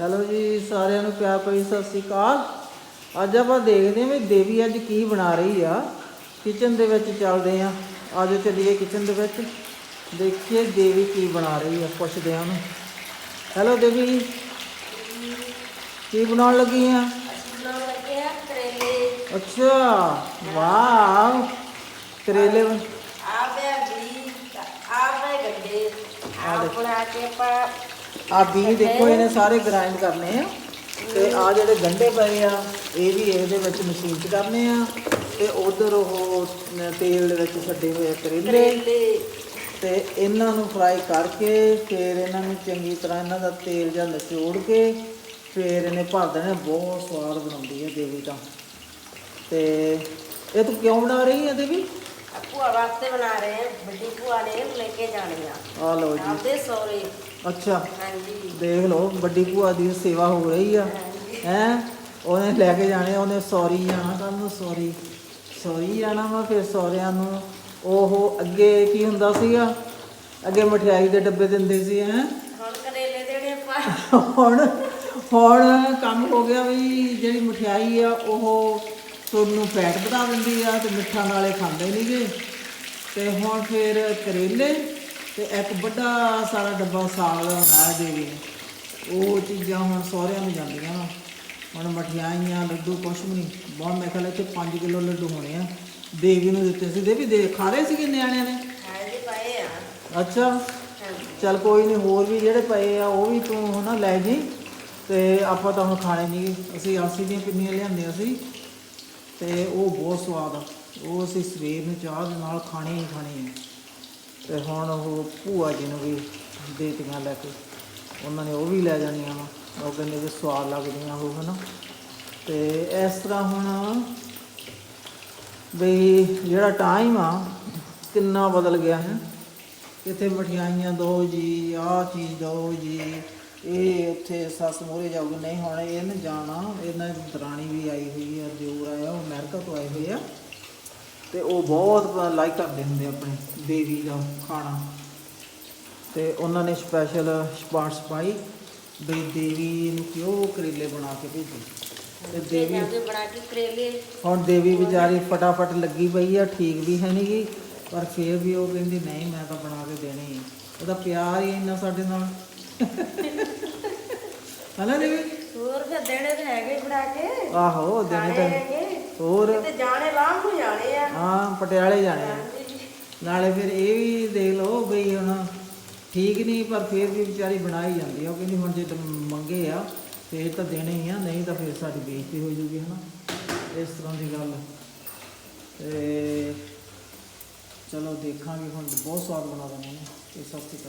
Hello ਜੀ ਸਾਰਿਆਂ ਨੂੰ ਪਿਆਰ ਭਰੀ ਸਤਿ ਸ੍ਰੀ ਅਕਾਲ। ਅੱਜ ਆਪਾਂ ਦੇਖਦੇ ਹਾਂ ਵੀ ਦੇਵੀ ਅੱਜ ਕੀ ਬਣਾ ਰਹੀ ਆ। ਕਿਚਨ ਦੇ ਵਿੱਚ ਚੱਲਦੇ ਆ ਅੱਜ ਚੱਲੀਏ ਕਿਚਨ ਦੇ ਵਿੱਚ। ਦੇਖੀਏ ਦੇਵੀ ਕੀ ਬਣਾ ਰਹੀ ਆ ਪੁੱਛਦੇ ਆ ਉਹਨੂੰ। ਹੈਲੋ ਦੇਵੀ ਕੀ ਬਣਾਉਣ ਲੱਗੀ ਆ? ਆ ਅੱਛਾ ਵਾਓ। ਕਰੇਲੇ ਆਪੇ ਵੀ ਆਪੇ ਗੱਡੇ। ਆਪ ਬਣਾ ਕੇ ਆਪਾਂ ਆ ਬੀ ਦੇਖੋ ਇਹਨੇ ਸਾਰੇ ਗ੍ਰਾਈਂਡ ਕਰਨੇ ਆ। ਤੇ ਆ ਜਿਹੜੇ ਗੰਢੇ ਪਏ ਆ ਇਹ ਵੀ ਇਹਦੇ ਵਿੱਚ ਮਸ਼ੀਨ 'ਚ ਕਰਨੇ ਆ। ਤੇ ਉਧਰ ਉਹ ਤੇਲ ਦੇ ਵਿੱਚ ਛੱਡੇ ਹੋਏ ਆ ਕਰੇਲੇ। ਤੇ ਇਹਨਾਂ ਨੂੰ ਫਰਾਈ ਕਰਕੇ ਫਿਰ ਇਹਨਾਂ ਨੂੰ ਚੰਗੀ ਤਰ੍ਹਾਂ ਇਹਨਾਂ ਦਾ ਤੇਲ ਜਾਂ ਨਿਚੋੜ ਕੇ ਫਿਰ ਇਹਨੇ ਭਰ ਦੇਣੇ ਬਹੁਤ ਸਵਾਦ ਬਣਾਉਂਦੀ ਹੈ ਦੇਵੀ ਤਾਂ। ਤੇ ਇਹ ਤੂੰ ਕਿਉਂ ਬਣਾ ਰਹੀ ਹੈ ਦੇਵੀ? ਭੂਆ ਵਾਸਤੇ ਬਣਾ ਰਹੇ ਆ ਵੱਡੀ ਭੂਆ ਨੇ ਲੈ ਕੇ ਜਾਣੇ ਆ। ਆ ਲਓ ਜੀ। ਆਪਦੇ ਸੋਰੇ ਅੱਛਾ। ਹਾਂਜੀ। ਦੇਖ ਲਓ ਵੱਡੀ ਭੂਆ ਦੀ ਸੇਵਾ ਹੋ ਰਹੀ ਆ। ਹੈ? ਉਹਨੇ ਲੈ ਕੇ ਜਾਣੇ ਉਹਨੇ ਸੌਰੀ ਜਾਣਾ ਕੱਲ ਨੂੰ ਸੌਰੀ ਸੌਰੀ ਜਾਣਾ ਵਾ ਫਿਰ ਸੌਰਿਆਂ ਨੂੰ ਉਹ ਅੱਗੇ ਕੀ ਹੁੰਦਾ ਸੀਗਾ? ਅੱਗੇ ਮਠਿਆਈ ਦੇ ਡੱਬੇ ਦਿੰਦੇ ਸੀ ਹੈ? ਹੁਣ ਕਰੇਲੇ ਦੇਣੇ ਆਪਾਂ। ਹੁਣ ਹੁਣ ਕੰਮ ਹੋ ਗਿਆ ਵੀ ਜਿਹੜੀ ਮਠਿਆਈ ਆ ਉਹ ਤੁਹਾਨੂੰ ਫੈਟ ਵਧਾ ਦਿੰਦੀ ਆ ਤੇ ਮਿੱਠਾ ਨਾਲੇ ਖਾਂਦੇ ਨਹੀਂਗੇ ਤੇ ਹੁਣ ਫਿਰ ਕਰੇਲੇ ਤੇ ਇੱਕ ਵੱਡਾ ਸਾਰਾ ਡੱਬਾ ਸਾਗ ਦਾ ਬਣਾਇਆ ਦੇਵੀ। ਨੇ ਉਹ ਚੀਜ਼ਾਂ ਹੁਣ ਸਹੁਰਿਆਂ ਨੂੰ ਜਾਂਦੀਆਂ ਵਾ। ਹੁਣ ਮਠਿਆਈਆਂ ਲੱਡੂ ਕੁਛ ਵੀ ਨਹੀਂ ਬਹੁਤ ਮੈਂ ਖਿਆਲ ਇੱਥੇ 5 ਕਿਲੋ ਲੱਡੂ ਹੋਣੇ ਆ। ਦੇਵੀ ਨੂੰ ਦਿੱਤੇ ਸੀ। ਦੇਵੀ ਦੇ ਖਾ ਰਹੇ ਸੀਗੇ ਨਿਆਣਿਆਂ ਨੇ? ਹਾਂਜੀ ਪਏ ਆ। ਅੱਛਾ। ਚੱਲ ਕੋਈ ਨਹੀਂ ਹੋਰ ਵੀ ਜਿਹੜੇ ਪਏ ਆ ਉਹ ਵੀ ਤੂੰ ਹਨਾ ਲੈ ਜੀ। ਤੇ ਆਪਾਂ ਤਾਂ ਹੁਣ ਖਾਣੇ ਨਹੀਂ ਅਸੀਂ ਆਸੀ ਦੀਆਂ ਪਿੰਨੀਆਂ ਲਿਆਂਦੀਆਂ ਸੀ। ਤੇ ਉਹ ਬਹੁਤ ਸਵਾਦ ਆ। ਉਹ ਅਸੀਂ ਸਵੇਰ ਨੂੰ ਚਾਹ ਦੇ ਨਾਲ ਖਾਣੀ ਹੀ ਖਾਣੀ ਹੈ। ਤੇ ਹੁਣ ਉਹ ਭੂਆ ਜੀ ਨੂੰ ਵੀ ਦੇਤੀਆਂ ਲੈ ਕੇ, ਉਹਨਾਂ ਨੇ ਉਹ ਵੀ ਲੈ ਜਾਣੀਆਂ ਵਾ। ਉਹ ਕਹਿੰਦੇ ਵੀ ਸਵਾਦ ਲੱਗਦੀਆਂ ਉਹ, ਹਨਾ। ਤੇ ਇਸ ਤਰ੍ਹਾਂ ਹੁਣ ਵੀ ਜਿਹੜਾ ਟਾਈਮ ਆ, ਕਿੰਨਾ ਬਦਲ ਗਿਆ ਹੈ। ਇੱਥੇ ਮਠਿਆਈਆਂ ਦੋ ਜੀ, ਆਹ ਚੀਜ਼ ਦੋ ਜੀ, ਇਹ ਉੱਥੇ ਸੱਸ ਮੋਰੇ ਜਾਊਗੀ, ਨਹੀਂ ਹੁਣ ਇਹਨੇ ਜਾਣਾ, ਇਹਨਾਂ ਦਰਾਣੀ ਵੀ ਆਈ ਹੋਈ ਆ, ਦਿਓਰ ਆਇਆ, ਉਹ ਅਮਰੀਕਾ ਤੋਂ ਆਏ ਹੋਏ ਆ। ਤੇ ਉਹ ਬਹੁਤ ਲਾਈਕ ਕਰਦੇ ਹੁੰਦੇ ਆਪਣੇ ਦੇਵੀ ਦਾ ਖਾਣਾ। ਤੇ ਉਹਨਾਂ ਨੇ ਸਪੈਸ਼ਲ ਸਪਾਰਟਸ ਪਾਈ ਵੀ ਦੇਵੀ ਨੂੰ ਕਿਉਂ ਕਰੇਲੇ ਬਣਾ ਕੇ ਭੇਜੇ? ਤੇ ਦੇਵੀ ਬਣਾ ਕੇ ਕਰੇਲੇ। ਹੁਣ ਦੇਵੀ ਵਿਚਾਰੀ ਫਟਾਫਟ ਲੱਗੀ ਪਈ ਆ ਠੀਕ ਵੀ ਹੈ ਨਹੀਂਗੀ ਪਰ ਫਿਰ ਵੀ ਉਹ ਕਹਿੰਦੀ ਨਹੀਂ ਮੈਂ ਤਾਂ ਬਣਾ ਕੇ ਦੇਣੇ। ਉਹਦਾ ਪਿਆਰ ਹੀ ਇੰਨਾ ਸਾਡੇ ਨਾਲ। ਹਨਾ ਦੇਵੀ? ਹੋਰ ਫਿਰ ਦੇਣੇ ਤੇ ਹੈਗੇ ਬਣਾ ਕੇ। ਆਹੋ ਦੇਣੇ ਤਾਂ ਹੈਗੇ। ਹੋਰ? ਕਿਤੇ ਜਾਣੇ ਲਾਂਭ ਨੂੰ ਜਾਣੇ ਆ। ਹਾਂ ਪਟਿਆਲੇ ਜਾਣੇ ਆ। ਨਾਲੇ ਫਿਰ ਇਹ ਵੀ ਦੇਖ ਲਓ ਬਈ ਹੁਣ ਠੀਕ ਨਹੀਂ ਪਰ ਫਿਰ ਵੀ ਵਿਚਾਰੀ ਬਣਾਈ ਜਾਂਦੀ ਆ। ਉਹ ਕਹਿੰਦੀ ਹੁਣ ਜੇ ਮੰਗੇ ਆ ਫਿਰ ਤਾਂ ਦੇਣੇ ਹੀ ਆ ਨਹੀਂ ਤਾਂ ਫਿਰ ਸਾਡੀ ਬੇਇੱਜ਼ਤੀ ਹੋ ਜੂਗੀ ਹਨਾ? ਇਸ ਤਰ੍ਹਾਂ ਦੀ ਗੱਲ। ਤੇ ਚਲੋ ਦੇਖਾਂਗੇ ਹੁਣ ਬਹੁਤ ਸਵਾਦ ਬਣਾ ਦੇਣੇ ਨੇ। ਤੇ ਸ਼੍ਰੀ ਅਕਾਲ।